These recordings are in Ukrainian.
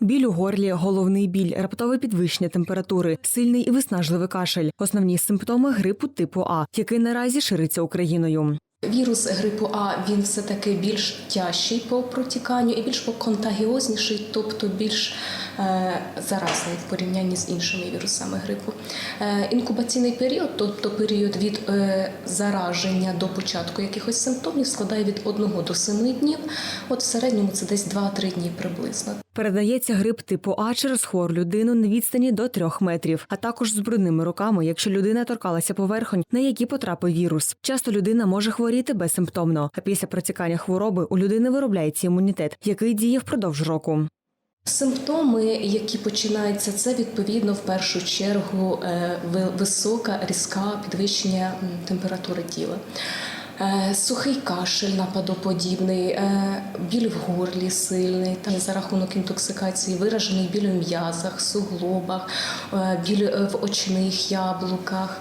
Біль у горлі, головний біль, раптове підвищення температури, сильний і виснажливий кашель основні симптоми грипу типу А, який наразі шириться Україною. Вірус грипу А він все таки більш тяжчий по протіканню і більш контагіозніший, тобто більш заразний в порівнянні з іншими вірусами грипу. Е, інкубаційний період, тобто період від е, зараження до початку якихось симптомів, складає від 1 до 7 днів. От в середньому це десь 2-3 дні приблизно. Передається грип типу А через хвору людину на відстані до трьох метрів, а також з брудними руками, якщо людина торкалася поверхонь, на які потрапив вірус. Часто людина може хворіти безсимптомно, а після протікання хвороби у людини виробляється імунітет, який діє впродовж року. Симптоми, які починаються, це відповідно в першу чергу е, висока різка підвищення температури тіла. Е, Сухий кашель нападоподібний, е, біль в горлі сильний, та за рахунок інтоксикації виражений біль у м'язах, суглобах, біль в очних яблуках.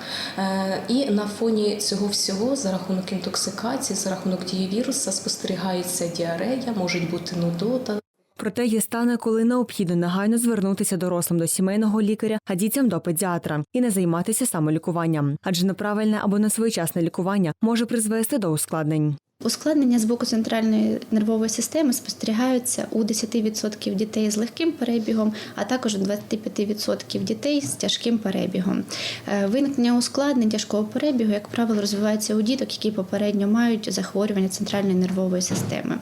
І на фоні цього всього, за рахунок інтоксикації, за рахунок дії віруса, спостерігається діарея, можуть бути нудота, Проте є стани, коли необхідно негайно звернутися дорослим до сімейного лікаря, а дітям до педіатра і не займатися самолікуванням, адже неправильне або несвоєчасне лікування може призвести до ускладнень. Ускладнення з боку центральної нервової системи спостерігаються у 10% дітей з легким перебігом, а також у 25% дітей з тяжким перебігом. Е, Виникнення ускладнень тяжкого перебігу, як правило, розвивається у діток, які попередньо мають захворювання центральної нервової системи.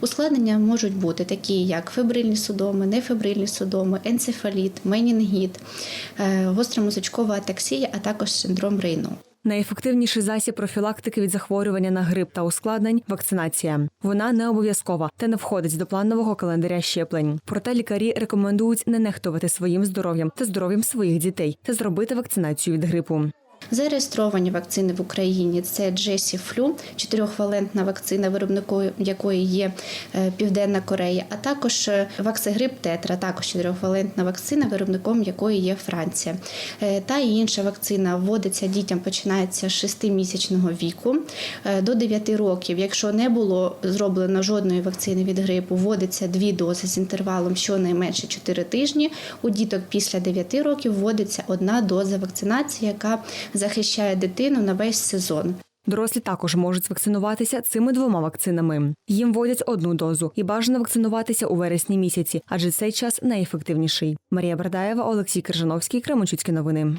Ускладнення можуть бути такі, як фебрильні судоми, нефебрильні судоми, енцефаліт, менінгіт, е, гостра атаксія, а також синдром Рейну. Найефективніший засіб профілактики від захворювання на грип та ускладнень вакцинація. Вона не обов'язкова та не входить до планового календаря щеплень. Проте лікарі рекомендують не нехтувати своїм здоров'ям та здоров'ям своїх дітей та зробити вакцинацію від грипу. Зареєстровані вакцини в Україні це Джесі Флю, чотирьохвалентна вакцина, виробником якої є е, Південна Корея, а також е, Ваксигрип Тетра, також чотирьохвалентна вакцина, виробником якої є Франція. Е, Та інша вакцина вводиться дітям, починається з 6-місячного віку до 9 років. Якщо не було зроблено жодної вакцини від грипу, вводиться дві дози з інтервалом щонайменше 4 тижні. У діток після 9 років вводиться одна доза вакцинації, яка захищає дитину на весь сезон. Дорослі також можуть вакцинуватися цими двома вакцинами. Їм вводять одну дозу і бажано вакцинуватися у вересні місяці, адже цей час найефективніший. Марія Бердаєва, Олексій Крижановський, Кременчуцькі новини.